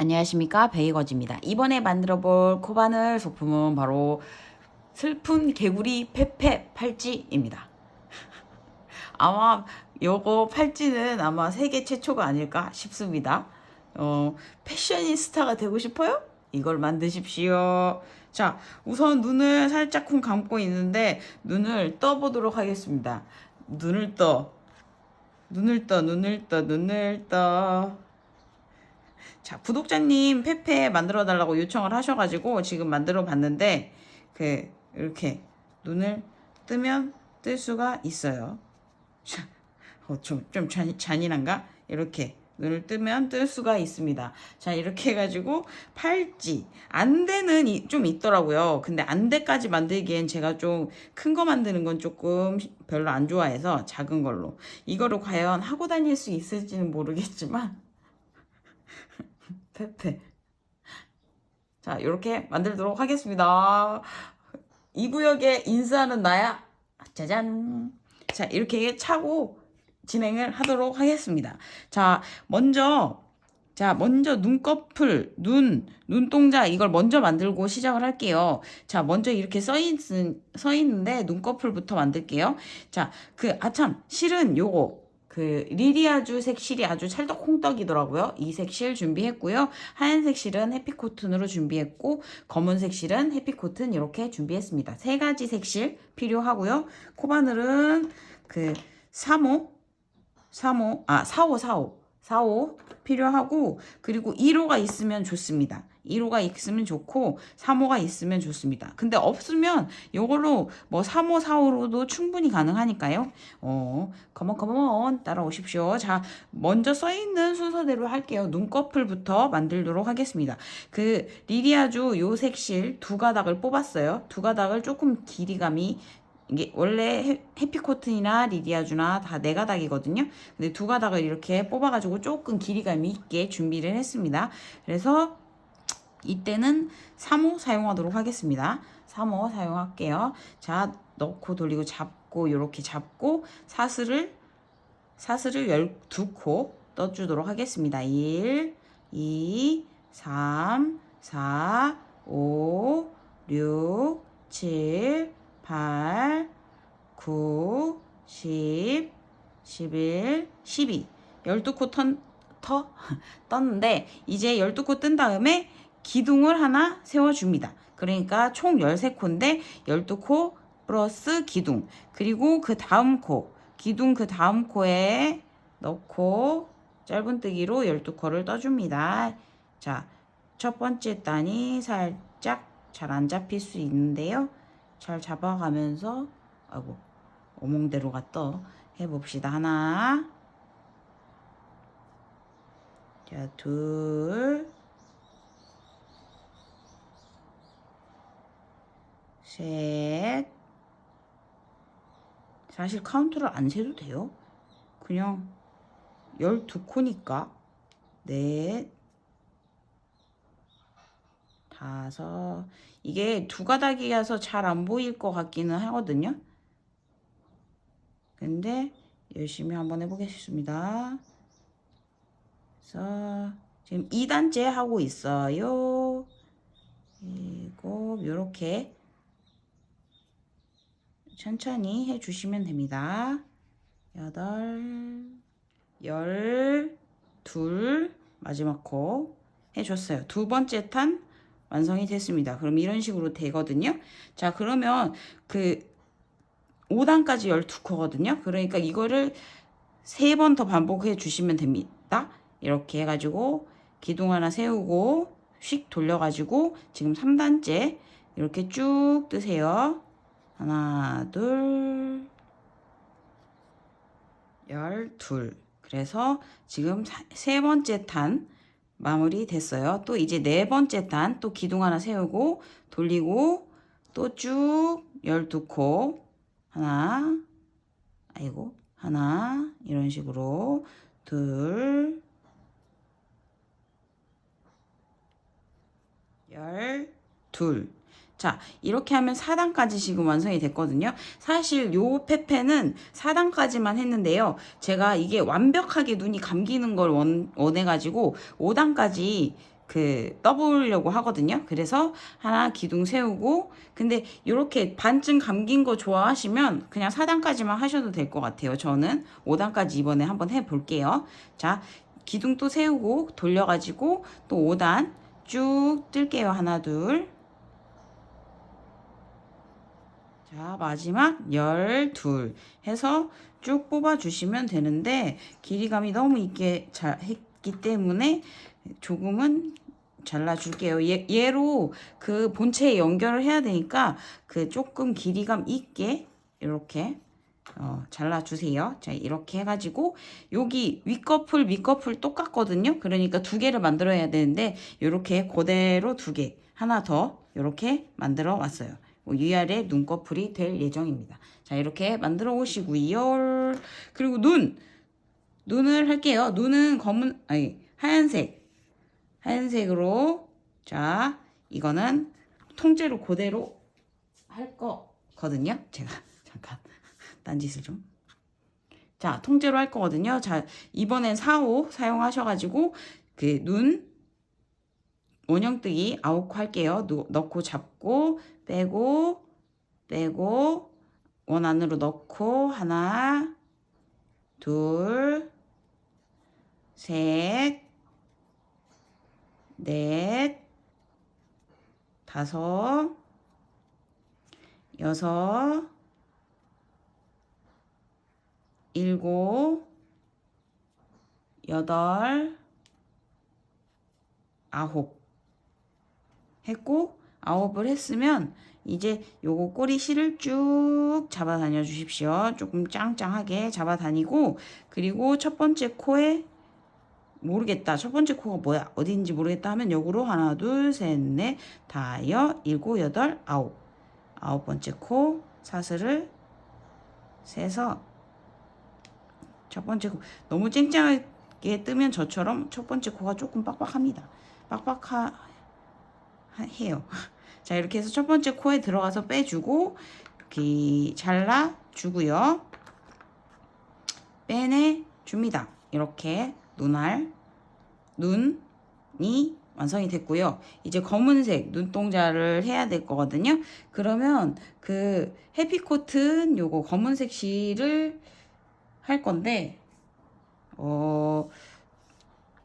안녕하십니까 베이거지입니다. 이번에 만들어 볼 코바늘 소품은 바로 슬픈 개구리 페페 팔찌입니다. 아마 요거 팔찌는 아마 세계 최초가 아닐까 싶습니다. 어, 패셔니스타가 되고 싶어요? 이걸 만드십시오. 자, 우선 눈을 살짝쿵 감고 있는데 눈을 떠보도록 하겠습니다. 눈을 떠. 눈을 떠, 눈을 떠, 눈을 떠. 자, 구독자님 페페 만들어 달라고 요청을 하셔가지고 지금 만들어 봤는데 그 이렇게 눈을 뜨면 뜰 수가 있어요. 자, 어, 좀, 좀 잔, 잔인한가? 이렇게 눈을 뜨면 뜰 수가 있습니다. 자, 이렇게 해가지고 팔찌. 안대는 이- 좀 있더라고요. 근데 안대까지 만들기엔 제가 좀 큰 거 만드는 건 조금 별로 안 좋아해서 작은 걸로. 이거를 과연 하고 다닐 수 있을지는 모르겠지만 페페. 자, 이렇게 만들도록 하겠습니다. 이 구역에 인사하는 나야. 짜잔. 자, 이렇게 차고 진행을 하도록 하겠습니다. 자, 먼저 자, 먼저 눈꺼풀, 눈, 눈동자 이걸 먼저 만들고 시작을 할게요. 자, 먼저 이렇게 써 있, 써 있는데 눈꺼풀부터 만들게요. 자, 그 아참 실은 요거 그 리리아주 색실이 아주 찰떡콩떡이더라고요. 이 색실 준비했고요. 하얀색 실은 해피코튼으로 준비했고 검은색 실은 해피코튼 이렇게 준비했습니다. 세 가지 색실 필요하고요. 코바늘은 그 3호 3호 아 4호 4호 4호 필요하고 그리고 1호가 있으면 좋습니다. 1호가 있으면 좋고 3호가 있으면 좋습니다. 근데 없으면 이걸로 뭐 3호 4호로도 충분히 가능하니까요. 어, 컴온 컴온 따라오십시오. 자, 먼저 써 있는 순서대로 할게요. 눈꺼풀부터 만들도록 하겠습니다. 그 리리아주 요 색실 두 가닥을 뽑았어요. 두 가닥을 조금 길이감이 이게 원래 해- 해피코튼이나 리디아주나 다 네 가닥이거든요. 근데 두 가닥을 이렇게 뽑아가지고 조금 길이감 있게 준비를 했습니다. 그래서 이때는 3호 사용하도록 하겠습니다. 3호 사용할게요. 자, 넣고 돌리고 잡고 이렇게 잡고 사슬을 사슬을 12코 떠주도록 하겠습니다. 1, 2, 3, 4, 5, 6, 7, 8, 9, 10, 11, 12. 12코 턴, 터, 떴는데, 이제 12코 뜬 다음에 기둥을 하나 세워줍니다. 그러니까 총 13코인데, 12코 플러스 기둥. 그리고 그 다음 코, 기둥 그 다음 코에 넣고, 짧은뜨기로 12코를 떠줍니다. 자, 첫 번째 단이 살짝 잘 안 잡힐 수 있는데요. 잘 잡아가면서 아이고 오몽대로 갔다 해봅시다. 하나. 자 둘. 셋. 사실 카운트를 안 세도 돼요. 그냥 12코니까. 넷 다섯 이게 두 가닥이어서 잘 안 보일 것 같기는 하거든요. 근데 열심히 한번 해보겠습니다. 그래서 지금 2단째 하고 있어요. 일곱 요렇게 천천히 해주시면 됩니다. 여덟 열 둘 마지막 코 해줬어요. 두 번째 탄 완성이 됐습니다. 그럼 이런 식으로 되거든요. 자, 그러면 그 5단까지 12코거든요. 그러니까 이거를 세번더 반복해 주시면 됩니다. 이렇게 해가지고 기둥 하나 세우고 휙 돌려가지고 지금 3단째 이렇게 쭉 뜨세요. 하나, 둘, 열 둘. 그래서 지금 사- 세 번째 탄 마무리 됐어요. 또 이제 네 번째 단 또 기둥 하나 세우고 돌리고 또 쭉 12코 하나 아이고 하나 이런 식으로 둘 열, 둘. 자, 이렇게 하면 4단까지 지금 완성이 됐거든요. 사실 요 페페는 4단까지만 했는데요. 제가 이게 완벽하게 눈이 감기는 걸 원, 원해가지고 5단까지 그 떠보려고 하거든요. 그래서 하나 기둥 세우고 근데 이렇게 반쯤 감긴 거 좋아하시면 그냥 4단까지만 하셔도 될 것 같아요. 저는 5단까지 이번에 한번 해 볼게요. 자, 기둥 또 세우고 돌려가지고 또 5단 쭉 뜰게요. 하나, 둘. 자, 마지막 12 해서 쭉 뽑아주시면 되는데 길이감이 너무 있게 잘 했기 때문에 조금은 잘라줄게요. 얘, 얘로 그 본체에 연결을 해야 되니까 그 조금 길이감 있게 이렇게 어, 잘라주세요. 자, 이렇게 해가지고, 여기 윗꺼풀, 밑꺼풀 똑같거든요? 그러니까 두 개를 만들어야 되는데, 이렇게 그대로 두 개, 하나 더, 이렇게 만들어 왔어요. 뭐 위아래 눈꺼풀이 될 예정입니다. 자, 이렇게 만들어 오시고요. 그리고 눈! 눈을 할게요. 눈은 검은, 아니, 하얀색. 하얀색으로, 자, 이거는 통째로 그대로 할 거거든요. 제가, 잠깐. 딴짓을 좀. 자, 통째로 할 거거든요. 자, 이번엔 4호 사용하셔가지고, 그 눈, 원형뜨기 아홉 코 할게요. 누, 넣고 잡고, 빼고, 빼고, 원 안으로 넣고, 하나, 둘, 셋, 넷, 다섯, 여섯, 일곱, 여덟, 아홉 했고 아홉을 했으면 이제 요거 꼬리 실을 쭉 잡아 다녀 주십시오. 조금 짱짱하게 잡아 다니고 그리고 첫 번째 코에 모르겠다. 첫 번째 코가 뭐야? 어디인지 모르겠다 하면 역으로 하나, 둘, 셋, 넷, 다여, 일곱, 여덟, 아홉. 아홉 번째 코 사슬을 세서 첫 번째 코 너무 쨍쨍하게 뜨면 저처럼 첫 번째 코가 조금 빡빡합니다. 빡빡 해요. 자 이렇게 해서 첫 번째 코에 들어가서 빼주고 이렇게 잘라 주고요. 빼내 줍니다. 이렇게 눈알 눈이 완성이 됐고요. 이제 검은색 눈동자를 해야 될 거거든요. 그러면 그 해피코튼 요거 검은색 실을 할 건데 어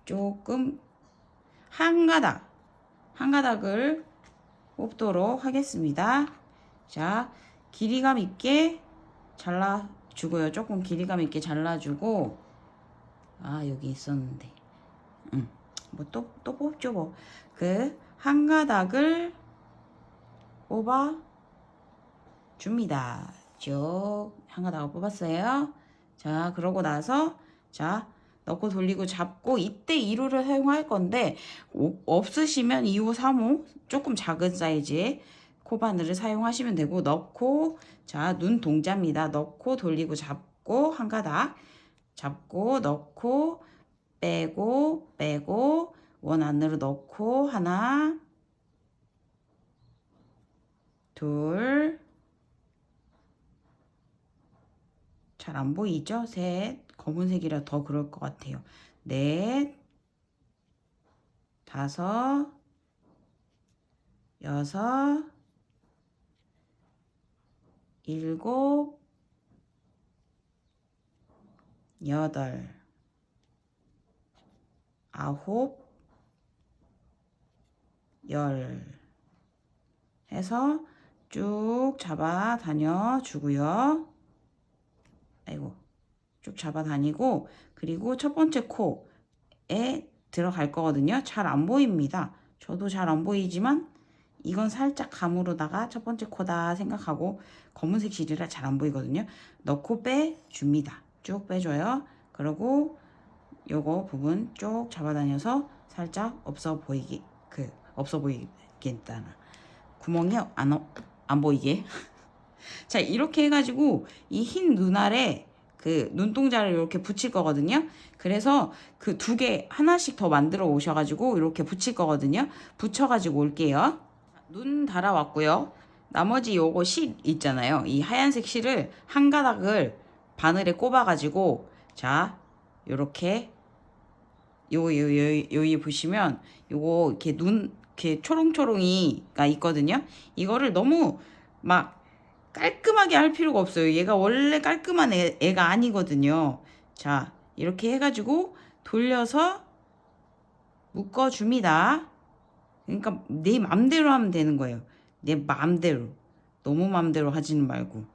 조금 한 가닥 한 가닥을 뽑도록 하겠습니다. 자 길이감 있게 잘라 주고요. 조금 길이감 있게 잘라주고 아 여기 있었는데 뭐또 또 뽑죠 뭐 그 한 가닥을 뽑아 줍니다. 쭉한 가닥을 뽑았어요. 자, 그러고 나서 자, 넣고 돌리고 잡고 이때 2호를 사용할 건데 오- 없으시면 2호, 3호 조금 작은 사이즈의 코바늘을 사용하시면 되고 넣고 자, 눈 동자입니다. 넣고 돌리고 잡고 한 가닥 잡고 넣고 빼고 빼고 원 안으로 넣고 하나 둘 잘 안 보이죠? 셋. 검은색이라 더 그럴 것 같아요. 넷. 다섯. 여섯. 일곱. 여덟. 아홉. 열. 해서 쭉 잡아 다녀 주고요. 아이고 쭉 잡아 다니고 그리고 첫 번째 코에 들어갈 거거든요. 잘 안 보입니다. 저도 잘 안 보이지만 이건 살짝 감으로다가 첫 번째 코다 생각하고 검은색 실이라 잘 안 보이거든요. 넣고 빼줍니다. 쭉 빼줘요. 그리고 요거 부분 쭉 잡아다녀서 살짝 없어 보이게 그 없어 보이겠다는 구멍이 안, 어- 안 보이게 자 이렇게 해가지고 이 흰 눈알에 그 눈동자를 이렇게 붙일 거거든요. 그래서 그 두 개 하나씩 더 만들어 오셔가지고 이렇게 붙일 거거든요. 붙여가지고 올게요. 눈 달아왔고요. 나머지 요거 실 있잖아요. 이 하얀색 실을 한 가닥을 바늘에 꼽아가지고 자 요렇게 요, 요, 요, 여기 보시면 요거 이렇게 눈, 이렇게 초롱초롱이가 있거든요. 이거를 너무 막 깔끔하게 할 필요가 없어요. 얘가 원래 깔끔한 애, 애가 아니거든요. 자, 이렇게 해가지고 돌려서 묶어줍니다. 그러니까 내 맘대로 하면 되는 거예요. 내 맘대로. 너무 맘대로 하지는 말고.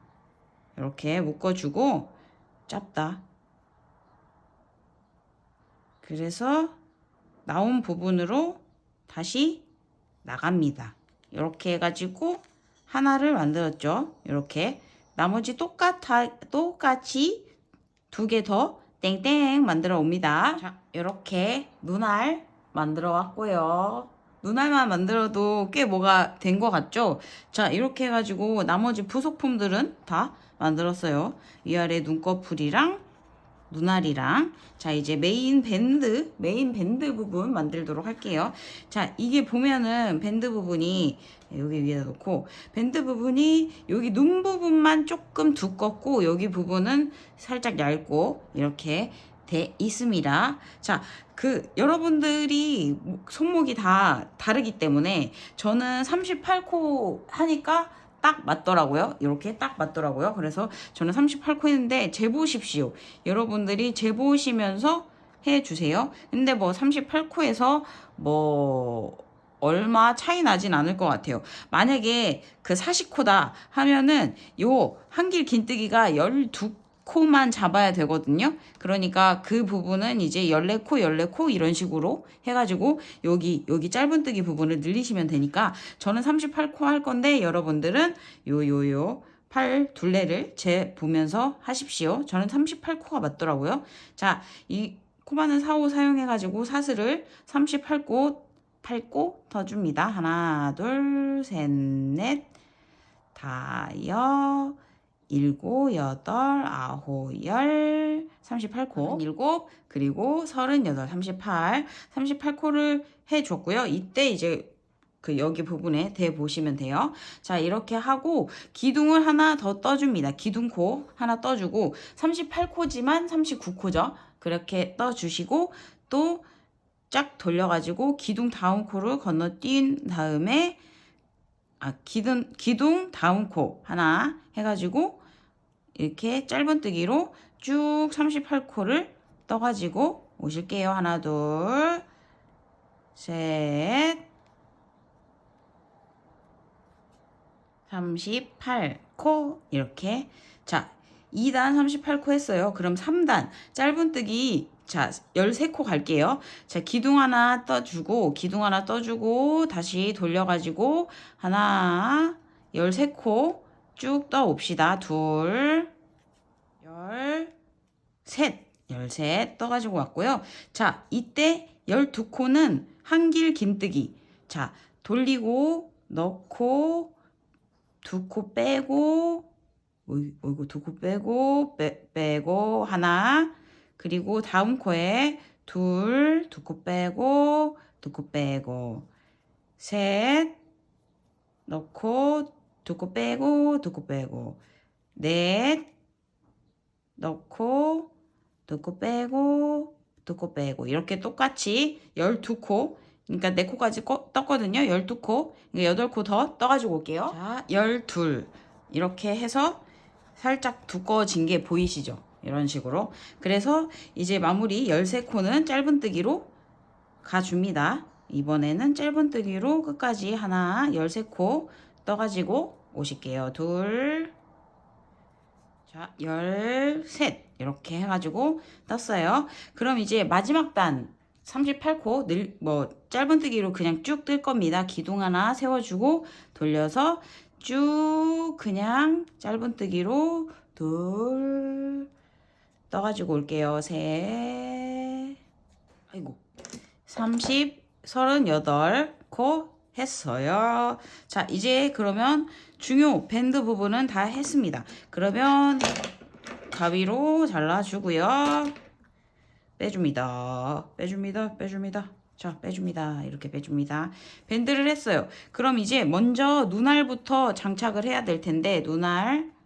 이렇게 묶어주고 짧다. 그래서 나온 부분으로 다시 나갑니다. 이렇게 해가지고 하나를 만들었죠. 이렇게 나머지 똑같아 똑같이 두 개 더 땡땡 만들어 옵니다. 자, 이렇게 눈알 만들어 왔고요. 눈알만 만들어도 꽤 뭐가 된 것 같죠? 자, 이렇게 해가지고 나머지 부속품들은 다 만들었어요. 위아래 눈꺼풀이랑 눈알이랑. 자 이제 메인 밴드 메인 밴드 부분 만들도록 할게요. 자 이게 보면은 밴드 부분이 여기 위에다 놓고 밴드 부분이 여기 눈 부분만 조금 두껍고 여기 부분은 살짝 얇고 이렇게 돼 있습니다. 자 그 여러분들이 손목이 다 다르기 때문에 저는 38코 하니까 딱 맞더라고요. 이렇게 딱 맞더라고요. 그래서 저는 38코 했는데 재보십시오. 여러분들이 재보시면서 해주세요. 근데 뭐 38코에서 뭐 얼마 차이 나진 않을 것 같아요. 만약에 그 40코다 하면은 요 한길 긴뜨기가 12 코만 잡아야 되거든요. 그러니까 그 부분은 이제 14코, 14코 이런 식으로 해가지고 여기, 여기 짧은뜨기 부분을 늘리시면 되니까 저는 38코 할 건데 여러분들은 요, 요, 요. 팔 둘레를 재 보면서 하십시오. 저는 38코가 맞더라고요. 자, 이 코바는 4호 사용해가지고 사슬을 38코, 8코 더 줍니다. 하나, 둘, 셋, 넷, 다여, 일곱, 여덟, 아홉, 열, 38코, 일곱, 그리고 서른여덟, 38, 38코를 해줬고요. 이때 이제 그 여기 부분에 대 보시면 돼요. 자, 이렇게 하고 기둥을 하나 더 떠줍니다. 기둥코 하나 떠주고 38코지만 39코죠. 그렇게 떠주시고 또 쫙 돌려가지고 기둥 다음 코를 건너뛴 다음에 아 기둥 기둥 다음 코 하나 해가지고 이렇게 짧은뜨기로 쭉 38코를 떠가지고 오실게요. 하나 둘 셋, 38코 이렇게 자 2단 38코 했어요. 그럼 3단 짧은뜨기 자 13코 갈게요. 자 기둥 하나 떠주고 기둥 하나 떠주고 다시 돌려가지고 하나 13코 쭉 떠옵시다. 둘 열, 셋, 열셋 떠가지고 왔고요. 자, 이때 12코는 한길 긴뜨기. 자, 돌리고, 넣고, 두 코 빼고, 어이- 어이구, 두 코 빼고, 빼, 빼고, 하나. 그리고 다음 코에 둘, 두 코 빼고, 두 코 빼고, 셋, 넣고, 두 코 빼고, 두 코 빼고, 넷, 넣고 두 코 빼고 두 코 빼고. 이렇게 똑같이 12코. 그러니까 4코까지 꺼, 떴거든요. 12코. 그러니까 8코 더 떠가지고 올게요. 자. 12 이렇게 해서 살짝 두꺼워진 게 보이시죠 이런 식으로 그래서 이제 마무리 13코는 짧은뜨기로 가줍니다 이번에는 짧은뜨기로 끝까지 하나 13코 떠가지고 오실게요 둘 자, 열셋 이렇게 해가지고 떴어요. 그럼 이제 마지막 단 38코 늘 뭐 짧은뜨기로 그냥 쭉 뜰 겁니다. 기둥 하나 세워주고 돌려서 쭉 그냥 짧은뜨기로 둘 떠가지고 올게요. 셋 아이고 30 38 코 했어요. 자, 이제 그러면 중요 밴드 부분은 다 했습니다. 그러면 가위로 잘라주고요. 빼줍니다. 빼줍니다. 빼줍니다. 자, 빼줍니다. 이렇게 빼줍니다. 밴드를 했어요. 그럼 이제 먼저 눈알부터 장착을 해야 될 텐데, 눈알.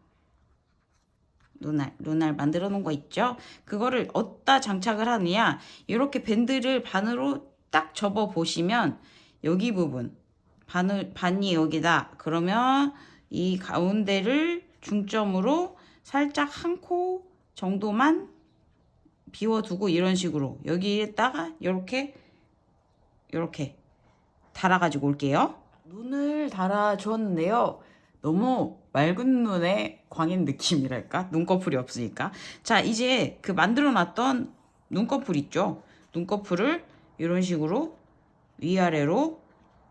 눈알 눈알 만들어 놓은 거 있죠? 그거를 어디다 장착을 하느냐 이렇게 밴드를 반으로 딱 접어 보시면 여기 부분 반을 반이 여기다 그러면 이 가운데를 중점으로 살짝 한 코 정도만 비워두고 이런 식으로 여기에다가 이렇게 이렇게 달아가지고 올게요. 눈을 달아주었는데요. 너무 맑은 눈에 광인 느낌이랄까? 눈꺼풀이 없으니까. 자, 이제 그 만들어놨던 눈꺼풀 있죠? 눈꺼풀을 이런 식으로 위아래로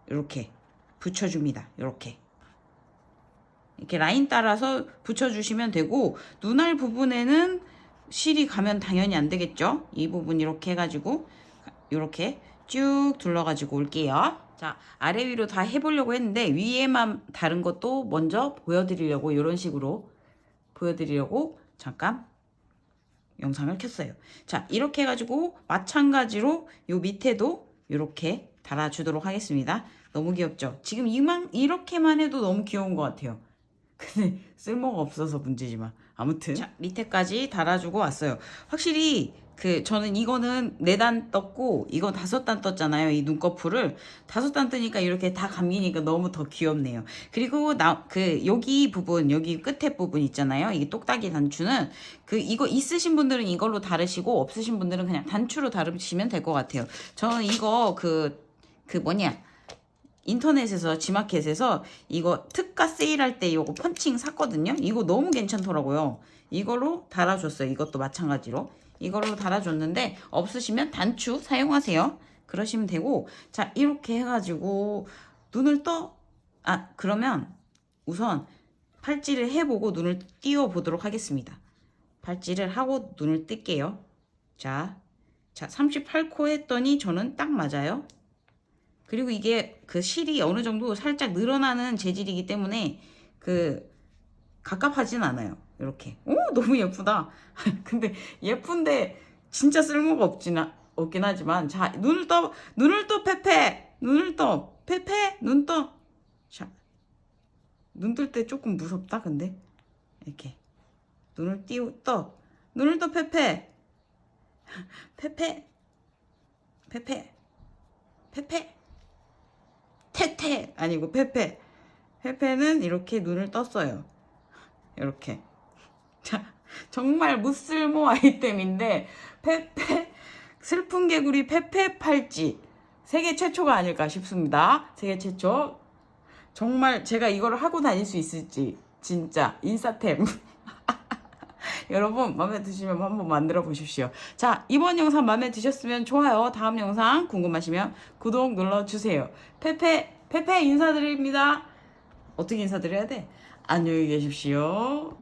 이렇게 붙여줍니다. 이렇게. 이렇게 라인 따라서 붙여주시면 되고 눈알 부분에는 실이 가면 당연히 안 되겠죠? 이 부분 이렇게 해가지고 이렇게 쭉 둘러가지고 올게요. 자 아래 위로 다 해보려고 했는데 위에만 다른 것도 먼저 보여드리려고 이런 식으로 보여드리려고 잠깐 영상을 켰어요. 자 이렇게 해가지고 마찬가지로 요 밑에도 이렇게 달아주도록 하겠습니다. 너무 귀엽죠? 지금 이만 이렇게만 해도 너무 귀여운 것 같아요. 근데 쓸모가 없어서 문제지만 아무튼 자 밑에까지 달아주고 왔어요. 확실히 그 저는 이거는 네 단 떴고 이건 다섯 단 떴잖아요. 이 눈꺼풀을 다섯 단 뜨니까 이렇게 다 감기니까 너무 더 귀엽네요. 그리고 나 그 여기 부분 여기 끝에 부분 있잖아요. 이게 똑딱이 단추는 그 이거 있으신 분들은 이걸로 다르시고 없으신 분들은 그냥 단추로 다르시면 될 것 같아요. 저는 이거 그그 뭐냐 인터넷에서 지마켓에서 이거 특가 세일할 때 이거 펀칭 샀거든요. 이거 너무 괜찮더라고요. 이걸로 달아줬어요. 이것도 마찬가지로 이걸로 달아줬는데 없으시면 단추 사용하세요. 그러시면 되고 자 이렇게 해가지고 눈을 떠 아 그러면 우선 팔찌를 해보고 눈을 띄워 보도록 하겠습니다. 팔찌를 하고 눈을 뜰게요. 자, 자 38코 했더니 저는 딱 맞아요. 그리고 이게 그 실이 어느 정도 살짝 늘어나는 재질이기 때문에 그 갑갑하진 않아요. 이렇게. 오, 너무 예쁘다. 근데 예쁜데 진짜 쓸모가 없진, 아- 없긴 하지만. 자, 눈을 떠, 눈을 떠, 페페! 눈을 떠, 페페! 눈 떠. 자, 눈 뜰 때 조금 무섭다, 근데. 이렇게. 눈을 띄우, 떠. 눈을 떠, 페페! 페페! 페페! 페페! 테테! 아니고 페페. 페페는 이렇게 눈을 떴어요. 이렇게. 자, 정말 무쓸모 아이템인데, 페페, 슬픈 개구리 페페 팔찌. 세계 최초가 아닐까 싶습니다. 세계 최초. 정말 제가 이걸 하고 다닐 수 있을지, 진짜, 인싸템. 여러분, 마음에 드시면 한번 만들어 보십시오. 자, 이번 영상 마음에 드셨으면 좋아요. 다음 영상 궁금하시면 구독 눌러주세요. 페페, 페페 인사드립니다. 어떻게 인사드려야 돼? 안녕히 계십시오.